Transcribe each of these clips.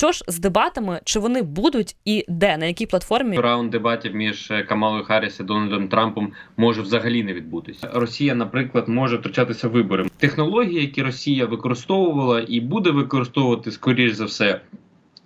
Що ж з дебатами, чи вони будуть і де на якій платформі? Раунд дебатів між е, Камалою Харріс і Дональдом Трампом може взагалі не відбутися. Росія, наприклад, може втручатися вибори. Технології, які Росія використовувала і буде використовувати скоріш за все.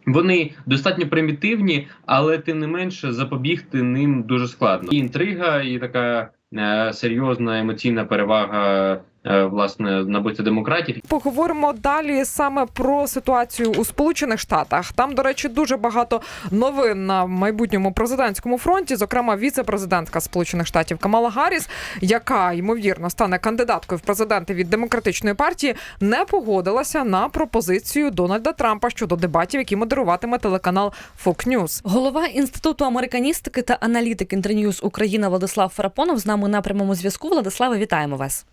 Вони достатньо примітивні, але тим не менше запобігти ним дуже складно. І інтрига, і така е, серйозна емоційна перевага власне набуття демократів. Поговоримо далі саме про ситуацію у Сполучених Штатах. Там, до речі, дуже багато новин на майбутньому президентському фронті. Зокрема, віце-президентка Сполучених Штатів Камала Гарріс, яка ймовірно стане кандидаткою в президенти від демократичної партії, не погодилася на пропозицію Дональда Трампа щодо дебатів, які модеруватиме телеканал Fox News. Голова інституту американістики та аналітики Інтерньюз Україна Владислав Фарапонов з нами на прямому зв'язку. Владиславе, вітаємо вас.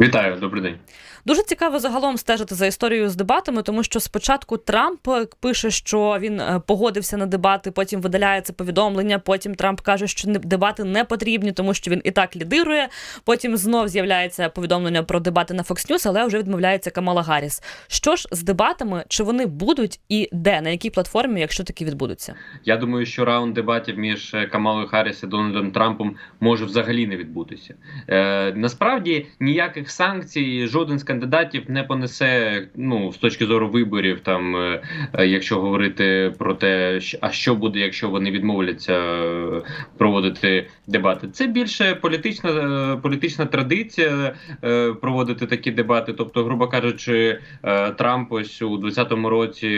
Вітаю, добрий день. Дуже цікаво загалом стежити за історією з дебатами, тому що спочатку Трамп пише, що він е, погодився на дебати, потім видаляє це повідомлення. Потім Трамп каже, що дебати не потрібні, тому що він і так лідирує. Потім знов з'являється повідомлення про дебати на Fox News, але вже відмовляється Камала Гарріс. Що ж з дебатами, чи вони будуть і де на якій платформі, якщо такі відбудуться? Я думаю, що раунд дебатів між е, Камалою Харріс і Дональдом Трампом може взагалі не відбутися. Е, насправді ніяких санкцій жоден з кандидатів не понесе. Ну з точки зору виборів, там е, е, якщо говорити про те, а що буде, якщо вони відмовляться е, проводити дебати. Це більше політична політична традиція проводити такі дебати. Тобто, грубо кажучи, Трамп ось у 2020 році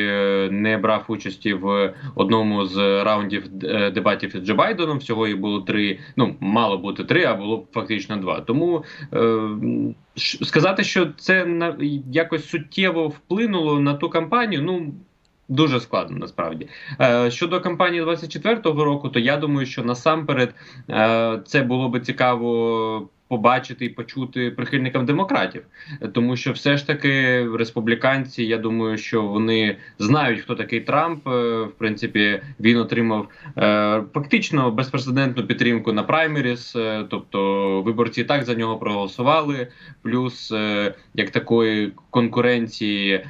не брав участі в одному з раундів дебатів із Джо Байденом. Всього їх було три. Ну мало бути три, а було фактично два. Тому е, сказати, що це на якось суттєво вплинуло на ту кампанію. Ну. Дуже складно насправді е, щодо кампанії 24-го року, то я думаю, що насамперед е, це було би цікаво побачити і почути прихильникам демократів, тому що все ж таки республіканці, я думаю, що вони знають, хто такий Трамп. Е, В принципі, він отримав е, фактично безпрецедентну підтримку на праймеріс, е, тобто виборці так за нього проголосували. Плюс як такої конкуренції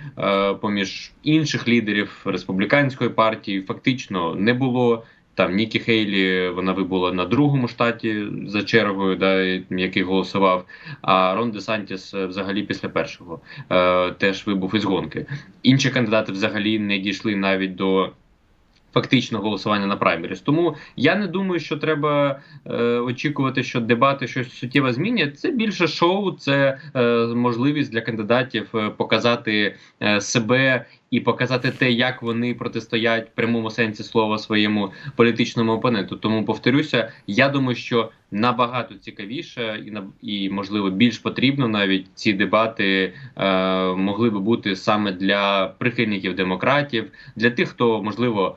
поміж інших лідерів республіканської партії фактично не було. Там Нікі Хейлі вона вибула на другому штаті за чергою, да, який голосував. А Рон Де Сантіс е, взагалі після першого е, теж вибув із гонки. Інші кандидати взагалі не дійшли навіть до фактичного голосування на праймеріс. Тому я не думаю, що треба е, очікувати, що дебати щось суттєво змінять. Це більше шоу, це е, можливість для кандидатів е, показати е, себе. І показати те, як вони протистоять в прямому сенсі слова своєму політичному опоненту. Тому повторюся, я думаю, що набагато цікавіше і на і можливо більш потрібно навіть ці дебати е, могли би бути саме для прихильників демократів, для тих, хто можливо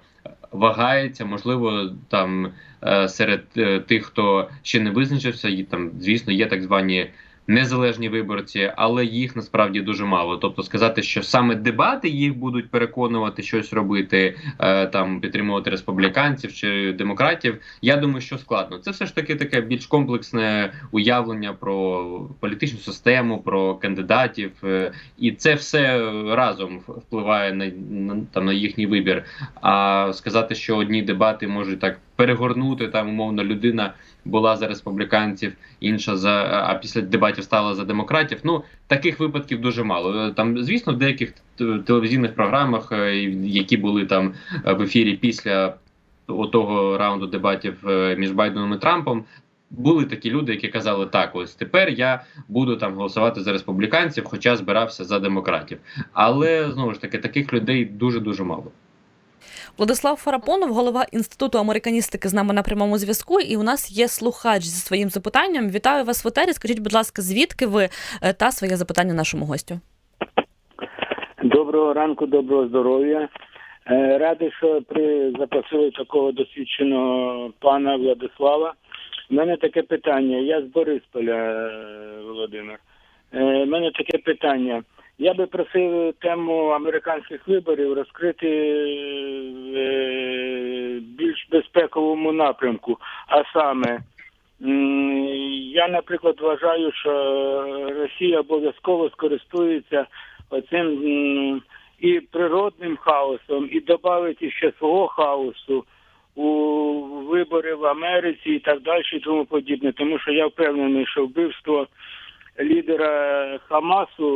вагається, можливо, там е, серед е, тих, хто ще не визначився, і там, звісно, є так звані. Незалежні виборці, але їх насправді дуже мало. Тобто сказати, що саме дебати їх будуть переконувати щось робити, е, там підтримувати республіканців чи демократів. Я думаю, що складно. Це все ж таки таке більш комплексне уявлення про політичну систему, про кандидатів, е, і це все разом впливає на, на там на їхній вибір. А сказати, що одні дебати можуть так перегорнути там, умовно, людина була за республіканців, інша за а після дебатів стала за демократів. Ну таких випадків дуже мало. Там, звісно, в деяких телевізійних програмах, е, які були там е, в ефірі після того раунду дебатів е, між Байденом і Трампом. Були такі люди, які казали, так, ось тепер я буду там голосувати за республіканців, хоча збирався за демократів. Але знову ж таки таких людей дуже дуже мало. Владислав Фарапонов, голова інституту американістики, з нами на прямому зв'язку. І у нас є слухач зі своїм запитанням. Вітаю вас в етері. Скажіть, будь ласка, звідки ви е, та своє запитання нашому гостю? Доброго ранку, доброго здоров'я. Е, Радий, що при запросили такого досвідченого пана Владислава. У мене таке питання. Я з Борисполя, е, Володимир. У мене таке питання. Я би просив тему американських виборів розкрити е, більш безпековому напрямку. А саме, я, наприклад, вважаю, що Росія обов'язково скористується оцим і природним хаосом, і додати ще свого хаосу у вибори в Америці і так далі, і тому подібне. Тому що я впевнений, що вбивство лідера Хамасу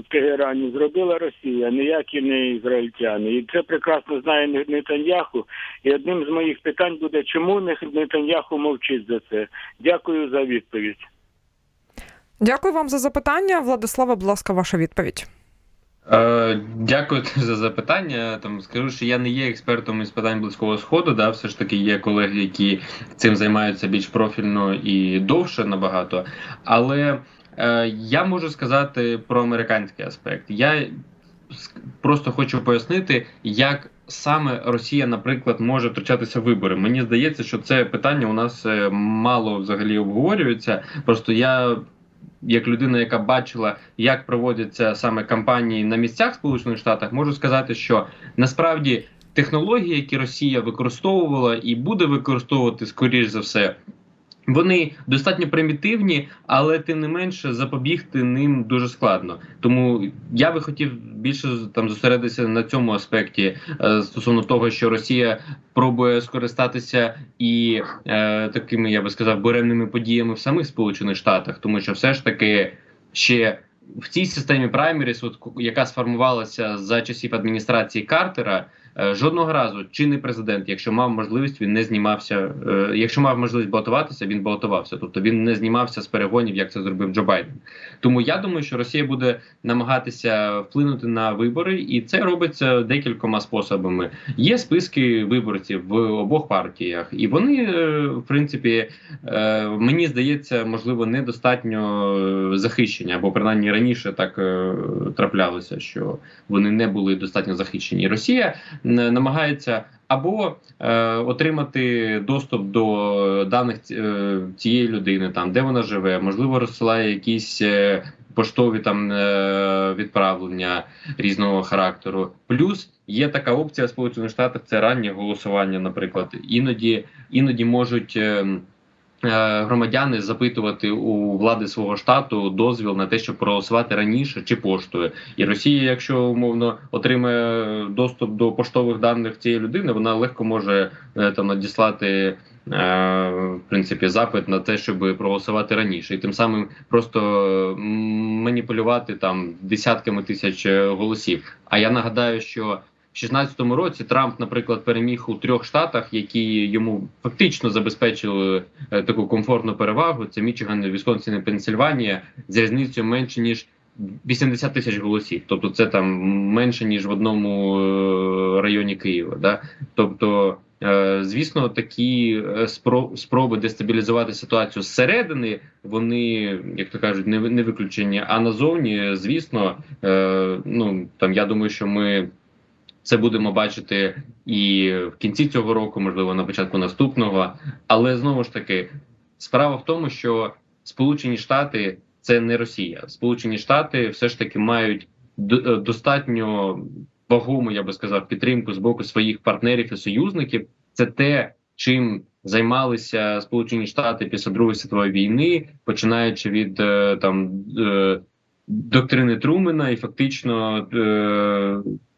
в Тегерані зробила Росія, ніякі не ізраїльтяни. І це прекрасно знає Не- Нетаньяху. І одним з моїх питань буде, чому Не- Нетаньяху мовчить за це. Дякую за відповідь. Дякую вам за запитання. Владислава, будь ласка, ваша відповідь. Е, дякую за запитання. Там скажу, що я не є експертом із питань близького сходу. Да, все ж таки є колеги, які цим займаються більш профільно і довше набагато. Але я можу сказати про американський аспект. Я просто хочу пояснити, як саме Росія, наприклад, може втручатися в вибори. Мені здається, що це питання у нас е, мало взагалі обговорюється. Просто я. Як людина, яка бачила, як проводяться саме кампанії на місцях Сполучених Штатах, можу сказати, що насправді технології, які Росія використовувала і буде використовувати скоріш за все, вони достатньо примітивні, але тим не менше запобігти ним дуже складно. Тому я би хотів більше там зосередитися на цьому аспекті е, стосовно того, що Росія пробує скористатися і е, такими, я би сказав, буремними подіями в самих Сполучених Штатах, тому що все ж таки ще. В цій системі праймеріс, от яка сформувалася за часів адміністрації Картера, жодного разу чинний президент, якщо мав можливість, він не знімався. е, Якщо мав можливість балотуватися, він балотувався. Тобто він не знімався з перегонів, як це зробив Джо Байден. Тому я думаю, що Росія буде намагатися вплинути на вибори, і це робиться декількома способами. Є списки виборців в обох партіях, і вони, е, в принципі, е, мені здається, можливо, недостатньо е, захищені, або принаймні раніше так е, траплялося, що вони не були достатньо захищені. Росія намагається або е, отримати доступ до даних е, цієї людини, там де вона живе, можливо, розсилає якісь. е, Поштові там е, відправлення різного характеру. Плюс є така опція в Сполучених Штатах це раннє голосування. Наприклад, іноді іноді можуть е, е, громадяни запитувати у влади свого штату дозвіл на те, щоб проголосувати раніше чи поштою. І Росія, якщо умовно отримає доступ до поштових даних цієї людини, вона легко може е, там надіслати. е, В принципі, запит на те, щоб проголосувати раніше, і тим самим просто маніпулювати там десятками тисяч е, голосів. А я нагадаю, що в 16-му році Трамп, наприклад, переміг у трьох штатах, які йому фактично забезпечили е, таку комфортну перевагу. Це Мічиган, Вісконсин і Пенсильванія з різницею менше ніж 80 тисяч голосів. Тобто, це там менше ніж в одному е, районі Києва. Да? Тобто, е, звісно, такі спро- спроби дестабілізувати ситуацію зсередини, вони, як то кажуть, не, не виключені. А назовні, звісно, ну там я думаю, що ми. Це будемо бачити і в кінці цього року, можливо, на початку наступного. Але знову ж таки, справа в тому, що Сполучені Штати це не Росія. Сполучені Штати все ж таки мають е, достатньо вагому, я би сказав, підтримку з боку своїх партнерів і союзників. Це те, чим займалися Сполучені Штати після Другої світової війни, починаючи від е, там е, доктрини Трумена, і фактично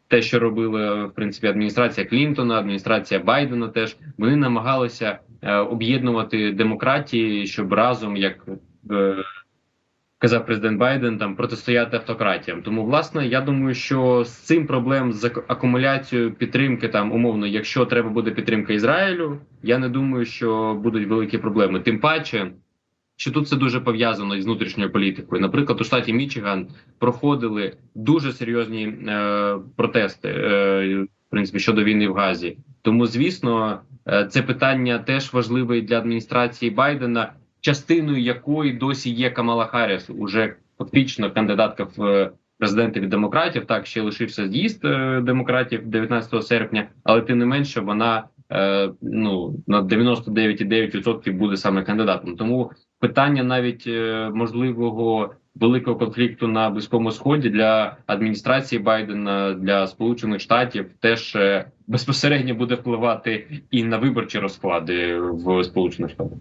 те, що робила в принципі адміністрація Клінтона, адміністрація Байдена, теж вони намагалися е, об'єднувати демократії, щоб разом як. Е, Казав президент Байден там протистояти автократіям. Тому, власне, я думаю, що з цим проблем з ак- акумуляцією підтримки, там умовно, якщо треба буде підтримка Ізраїлю, я не думаю, що будуть великі проблеми. Тим паче, що тут це дуже пов'язано із внутрішньою політикою. Наприклад, у штаті Мічиган проходили дуже серйозні е, протести, е, в принципі, щодо війни в Газі. Тому, звісно, е, це питання теж важливе і для адміністрації Байдена, частиною якої досі є Камала Харріс, уже фактично кандидатка в е, президенти від демократів. Так ще лишився з'їзд е, демократів 19 серпня, але тим не менше вона е, ну на 99,9% буде саме кандидатом. Тому питання навіть е, можливого великого конфлікту на близькому сході для адміністрації Байдена для Сполучених Штатів теж е, безпосередньо буде впливати і на виборчі розклади в Сполучених Штатах.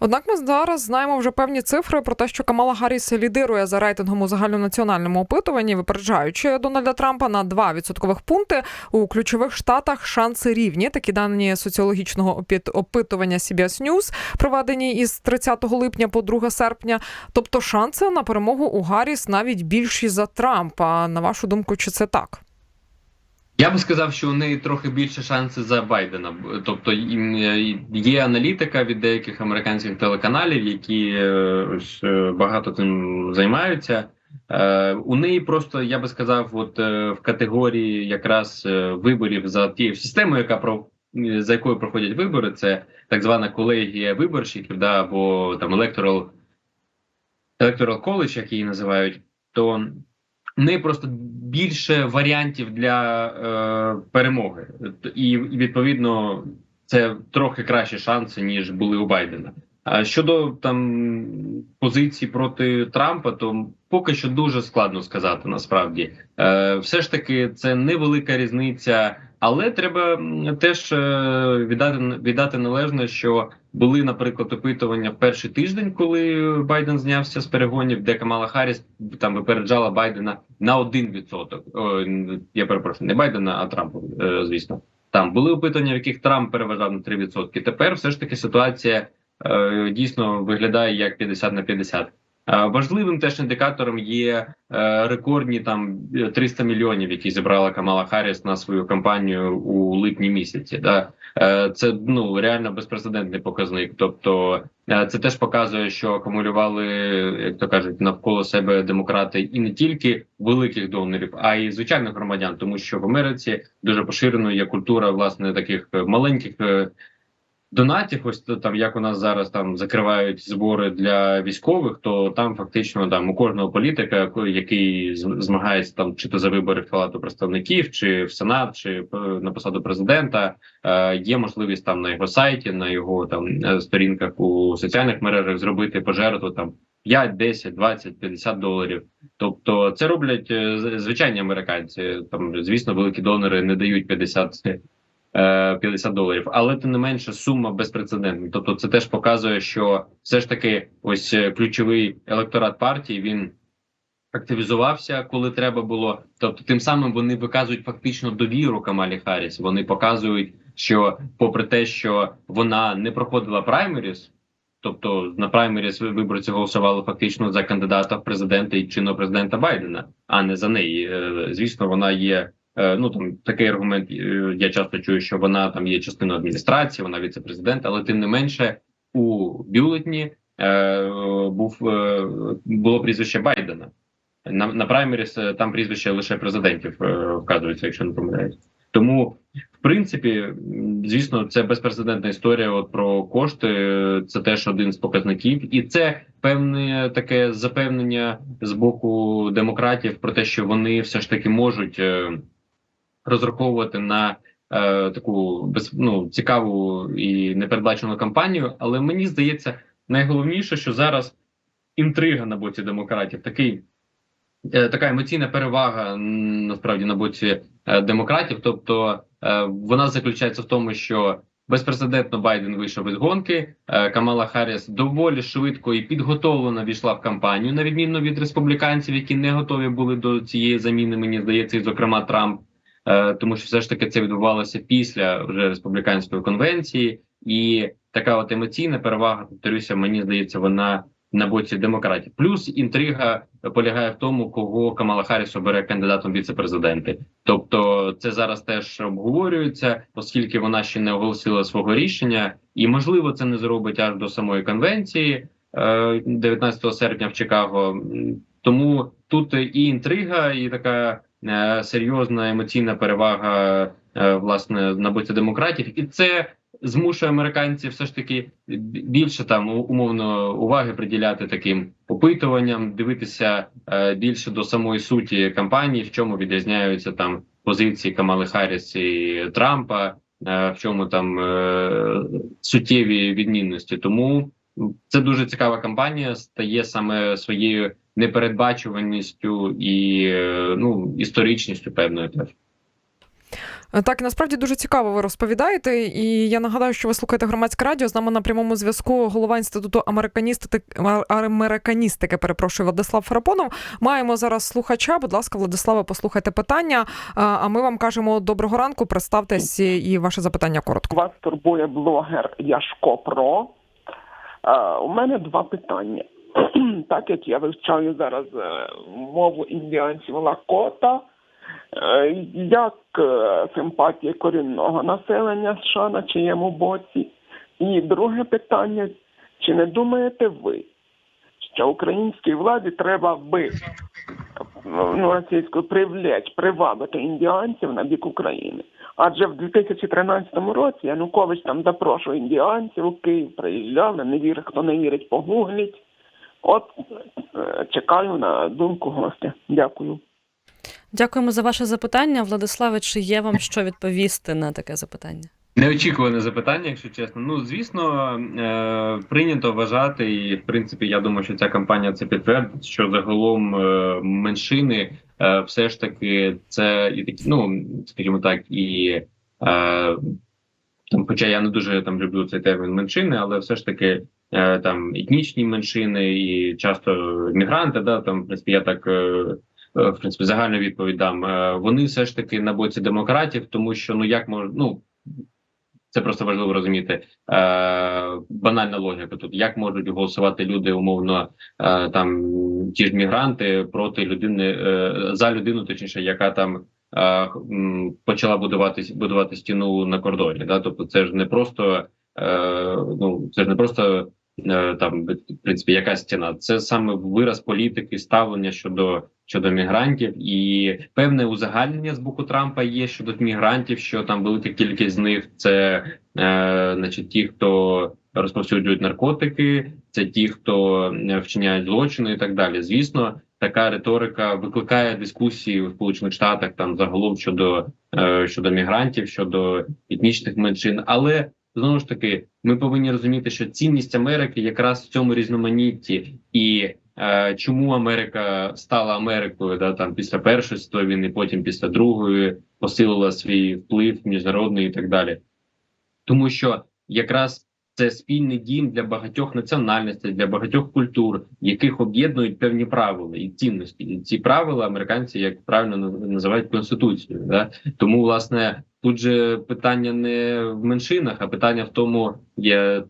Однак ми зараз знаємо вже певні цифри про те, що Камала Гарріс лідирує за рейтингом у загальнонаціональному опитуванні, випереджаючи Дональда Трампа на 2 відсоткових пункти у ключових штатах. Шанси рівні. Такі дані соціологічного опитування CBS News, проведені із 30 липня по 2 серпня. Тобто шанси на перемогу у Гарріс навіть більші за Трампа. На вашу думку, чи це так? Я би сказав, що у неї трохи більше шанси за Байдена. Тобто є аналітика від деяких американських телеканалів, які е, ось, е, багато цим займаються. Е, У неї просто я би сказав, от в категорії якраз виборів за тією системою, яка про за якою проходять вибори, це так звана колегія виборщиків, да, або там electoral, electoral college, як її називають, то неї просто більше варіантів для е, перемоги, і, відповідно це трохи кращі шанси ніж були у Байдена. А щодо там позицій проти Трампа, то поки що дуже складно сказати. Насправді, е, все ж таки, це невелика різниця, але треба теж е, віддати віддати належне, що були, наприклад, опитування в перший тиждень, коли Байден знявся з перегонів, де Камала Харріс там випереджала Байдена на 1%. Я перепрошую, не Байдена, а Трампа, е, звісно. Там були опитування, в яких Трамп переважав на 3%. Тепер все ж таки ситуація е, дійсно виглядає як 50 на 50. Е, Важливим теж індикатором є е, рекордні там 300 мільйонів, які зібрала Камала Харріс на свою кампанію у липні місяці. Да? Е, Це ну реально безпрецедентний показник. Тобто е, це теж показує, що акумулювали, як то кажуть, навколо себе демократи і не тільки великих донорів, а й звичайних громадян, тому що в Америці дуже поширеною є культура власне таких е, маленьких. Донатів, ось там як у нас зараз там закривають збори для військових, то там фактично там у кожного політика, який змагається там чи то за вибори в палату представників, чи в сенат, чи е, на посаду президента, е, є можливість там на його сайті, на його там е, сторінках у соціальних мережах зробити пожертву там 5, 10, 20, 50 доларів. Тобто це роблять звичайні американці. Там звісно, великі донори не дають 50 е, 50 доларів, але тим не менше сума безпрецедентна. Тобто, це теж показує, що все ж таки ось е, ключовий електорат партії він активізувався, коли треба було. Тобто, тим самим вони виказують фактично довіру Камалі Харріс. Вони показують, що, попри те, що вона не проходила праймеріс. Тобто на праймеріс виборці голосували фактично за кандидата в президенти і чинного президента Байдена, а не за неї. Е, Звісно, вона є Е, Ну там такий аргумент е, я часто чую, що вона там є частиною адміністрації, вона віце-президент, але тим не менше у бюлетні е, був е, було прізвище Байдена. На на праймеріс е, там прізвище лише президентів е, вказується, якщо не помиляюсь. Тому, в принципі, звісно, це безпрецедентна історія. От про кошти е, це теж один з показників, і це певне таке запевнення з боку демократів про те, що вони все ж таки можуть. е, розраховувати на е, таку ну, цікаву і непередбачену кампанію. Але мені здається, найголовніше, що зараз інтрига на боці демократів, такий е, така емоційна перевага насправді на боці е, демократів. Тобто е, вона заключається в тому, що безпрецедентно Байден вийшов із гонки. Камала Харріс доволі швидко і підготовлено війшла в кампанію, на відміну від республіканців, які не готові були до цієї заміни. Мені здається, і зокрема Трамп. Е, тому що все ж таки це відбувалося після вже республіканської конвенції, і така от емоційна перевага, повторюся, мені здається, вона на боці демократів. Плюс інтрига полягає в тому, кого Камала Харріс обере кандидатом віце-президенти. Тобто, це зараз теж обговорюється, оскільки вона ще не оголосила свого рішення, і можливо це не зробить аж до самої конвенції е, 19 серпня в Чикаго. Тому тут і інтрига, і така е, серйозна емоційна перевага е, власне на боці демократів, і це змушує американців все ж таки більше там умовно уваги приділяти таким опитуванням, дивитися е, більше до самої суті кампанії, в чому відрізняються там позиції Камали Харріс і Трампа, в чому там суттєві відмінності. Тому це дуже цікава кампанія, стає саме своєю непередбачуваністю і е, ну історичністю певною теж. Так, насправді дуже цікаво ви розповідаєте. І я нагадаю, що ви слухаєте громадське радіо. З нами на прямому зв'язку голова інституту американістики американістики. Перепрошую, Владислав Фарапонов. Маємо зараз слухача. Будь ласка, Владиславе, послухайте питання. А- ми вам кажемо доброго ранку. Представтесь і ваше запитання коротко. Вас турбує блогер Яшко Про. У мене два питання. так як я вивчаю зараз е, мову індіанців Лакота, е, як е, симпатії корінного населення США на чиєму боці? І друге питання: чи не думаєте ви, що українській владі треба би ну, російською привлечь, привабити індіанців на бік України? Адже в 2013 році Янукович там запрошував індіанців у Київ, приїжджали, не вірить, хто не вірить, погугліть. От е, чекаю на думку гостя. Дякую. Дякуємо за ваше запитання. Владиславе, чи є вам що відповісти на таке запитання? Неочікуване запитання, якщо чесно. Ну звісно, е, прийнято вважати, і в принципі, я думаю, що ця кампанія це підтвердить, що загалом е, меншини е, все ж таки це і такі, ну скажімо так, і е, там, хоча я не дуже там люблю цей термін меншини, але все ж таки там етнічні меншини і часто мігранти, да там в принципі я так. Е, е, в принципі, загальну відповідь дам. Е, Вони все ж таки на боці демократів, тому що ну як мож, ну це просто важливо розуміти. Е, банальна логіка тут. Як можуть голосувати люди умовно е, там ті ж мігранти проти людини е, за людину, точніше, яка там е, почала будувати будувати стіну на кордоні. Да? Тобто, це ж не просто е, ну це ж не просто е, там в принципі якась стіна. Це саме вираз політики, ставлення щодо щодо мігрантів, і певне узагальнення з боку Трампа є щодо мігрантів, що там велика кількість з них це е, значить ті, хто розповсюджують наркотики, це ті, хто е, вчиняють злочини, і так далі. Звісно, така риторика викликає дискусії у Сполучених Штатах там загалом щодо, е, щодо мігрантів, щодо етнічних меншин, але знову ж таки ми повинні розуміти, що цінність Америки якраз в цьому різноманітті і. Е, Чому Америка стала Америкою да там після першої світової війни, потім після другої посилила свій вплив міжнародний і так далі, тому що якраз це спільний дім для багатьох національностей, для багатьох культур, яких об'єднують певні правила і цінності. І ці правила американці, як правильно називають конституцією. Да? Тому, власне, тут же питання не в меншинах, а питання в тому,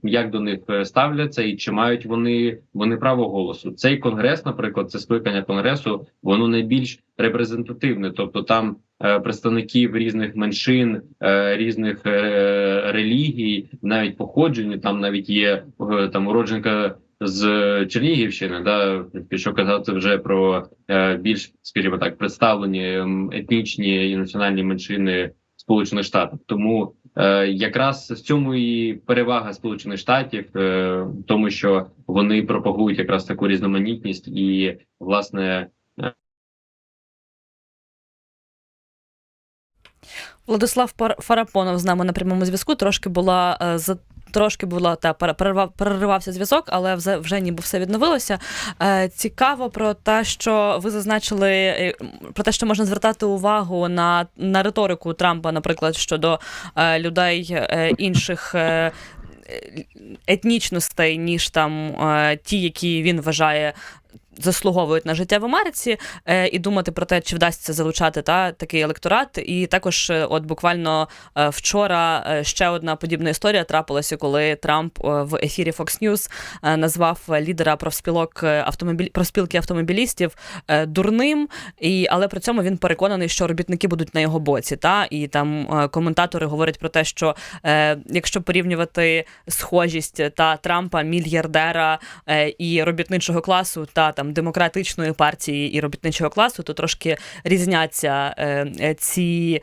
як до них е, ставляться і чи мають вони вони право голосу. Цей конгрес, наприклад, це скликання конгресу, воно найбільш репрезентативне, тобто там е, представників різних меншин, е, різних релігій, навіть походження. Там навіть є там уродженка з Чернігівщини, да що казати вже про е, більш, скажімо так, представлені етнічні і національні меншини Сполучених Штатів. Тому е, якраз в цьому і перевага Сполучених Штатів, е, тому що вони пропагують якраз таку різноманітність і власне. Владислав Пар- Фарапонов з нами на прямому зв'язку. Трошки була е, за. Трошки була та переривався зв'язок, але вже, вже ніби все відновилося. Е, цікаво про те, що ви зазначили е, про те, що можна звертати увагу на, на риторику Трампа, наприклад, щодо е, людей інших. Етнічностей, ніж там ті, які він вважає заслуговують на життя в Америці, е, і думати про те, чи вдасться залучати та такий електорат. І також, е, от буквально е, вчора ще одна подібна історія трапилася, коли Трамп в ефірі Fox News назвав лідера профспілок автомобіль профспілки автомобілістів дурним, і але при цьому він переконаний, що робітники будуть на його боці. Та і там коментатори говорять про те, що якщо порівнювати схожість та Трампа, мільярдера і робітничого класу, та там демократичної партії і робітничого класу, то трошки різняться е, е, ці.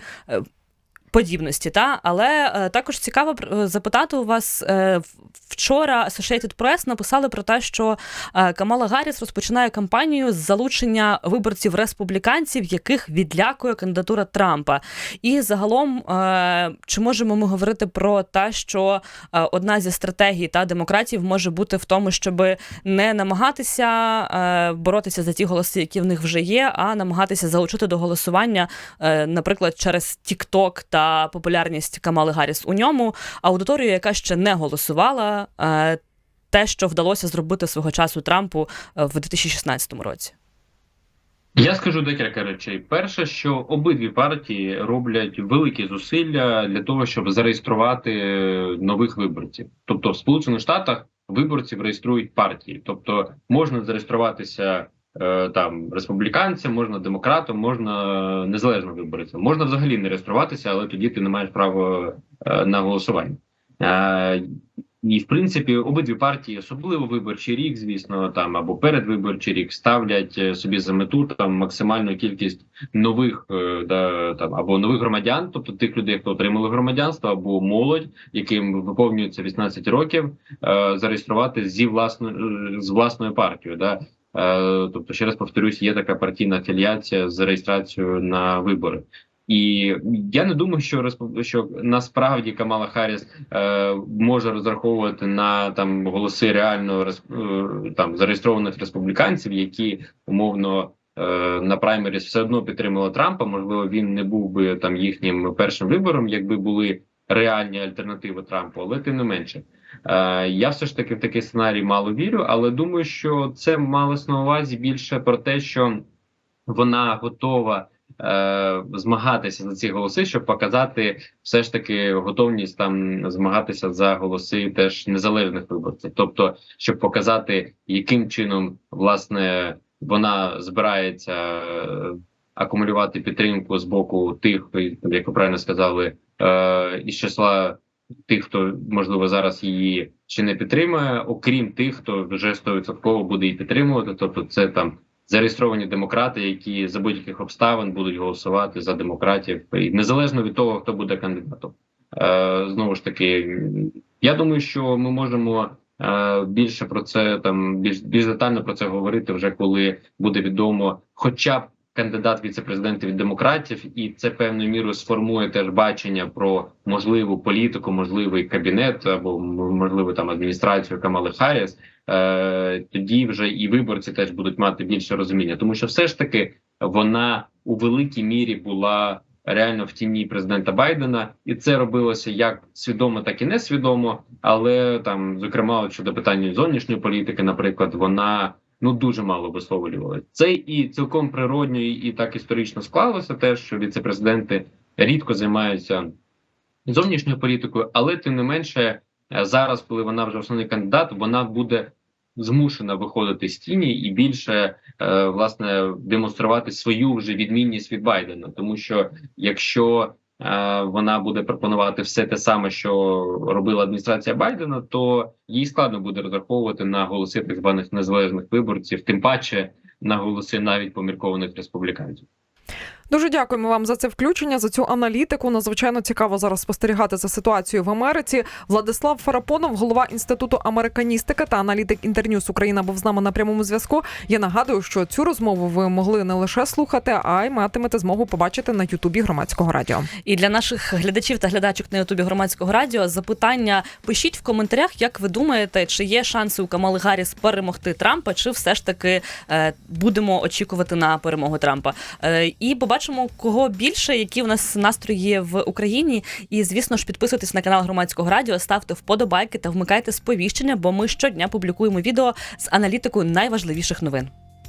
Е, Подібності, та але е, також цікаво пр- запитати у вас е, вчора Associated Press написали про те, що е, Камала Гарріс розпочинає кампанію з залучення виборців республіканців, яких відлякує кандидатура Трампа. І загалом, е, чи можемо ми говорити про те, що е, одна зі стратегій та демократів може бути в тому, щоб не намагатися е, боротися за ті голоси, які в них вже є, а намагатися залучити до голосування, е, наприклад, через TikTok та та популярність Камали Гарріс у ньому, аудиторію, яка ще не голосувала, е, те, що вдалося зробити свого часу Трампу е, в 2016 році. Я скажу декілька речей. Перше, що обидві партії роблять великі зусилля для того, щоб зареєструвати е, нових виборців. Тобто, в Сполучених Штатах виборців реєструють партії, тобто можна зареєструватися там республіканцям, можна демократом, можна незалежним виборцям. Можна взагалі не реєструватися, але тоді ти не маєш права е, на голосування. Е, і в принципі обидві партії, особливо виборчий рік, звісно, там або передвиборчий рік, ставлять е, собі за мету там максимальну кількість нових е, да, там або нових громадян, тобто тих людей, хто отримали громадянство, або молодь, яким виповнюється 18 років, е, зареєструвати зі власною з власною партією. Да. Е, тобто, ще раз повторюсь, є така партійна афіліація з реєстрацією на вибори. І я не думаю, що що насправді Камала Харріс е, може розраховувати на там голоси реально е, там зареєстрованих республіканців, які умовно е, на праймеріс все одно підтримали Трампа. Можливо, він не був би там їхнім першим вибором, якби були реальні альтернативи Трампу, але тим не менше. Е, я все ж таки в такий сценарій мало вірю, але думаю, що це малось на увазі більше про те, що вона готова е, змагатися за ці голоси, щоб показати все ж таки готовність там змагатися за голоси теж незалежних виборців, тобто щоб показати, яким чином власне вона збирається е, акумулювати підтримку з боку тих, як ви правильно сказали, е, із числа тих, хто можливо зараз її ще не підтримує, окрім тих, хто вже 100% буде її підтримувати, тобто це там зареєстровані демократи, які за будь-яких обставин будуть голосувати за демократів, і незалежно від того, хто буде кандидатом. Е, знову ж таки, я думаю, що ми можемо е, більше про це там більш більш детально про це говорити, вже коли буде відомо, хоча б кандидат віце-президента від демократів, і це певною мірою сформує теж бачення про можливу політику, можливий кабінет або м- можливо там адміністрацію Камали Харріс, е, тоді вже і виборці теж будуть мати більше розуміння, тому що все ж таки вона у великій мірі була реально в тіні президента Байдена, і це робилося як свідомо, так і несвідомо. Але там, зокрема, щодо питання зовнішньої політики, наприклад, вона ну дуже мало висловлювала. Це і цілком природньо, і, так історично склалося, те, що віце-президенти рідко займаються зовнішньою політикою, але тим не менше, зараз, коли вона вже основний кандидат, вона буде змушена виходити з тіні і більше е, власне демонструвати свою вже відмінність від Байдена, тому що якщо вона буде пропонувати все те саме, що робила адміністрація Байдена, то їй складно буде розраховувати на голоси так званих незалежних виборців, тим паче на голоси навіть поміркованих республіканців. Дуже дякуємо вам за це включення, за цю аналітику. Надзвичайно цікаво зараз спостерігати за ситуацією в Америці. Владислав Фарапонов, голова інституту американістики та аналітик Інтерньюз Україна, був з нами на прямому зв'язку. Я нагадую, що цю розмову ви могли не лише слухати, а й матимете змогу побачити на Ютубі громадського радіо. І для наших глядачів та глядачок на Ютубі громадського радіо запитання пишіть в коментарях, як ви думаєте, чи є шанси у Камали Гарріс перемогти Трампа, чи все ж таки е, будемо очікувати на перемогу Трампа. Е, і побачимо, кого більше, які у нас настрої в Україні. І звісно ж, підписуйтесь на канал громадського радіо, ставте вподобайки та вмикайте сповіщення, бо ми щодня публікуємо відео з аналітикою найважливіших новин.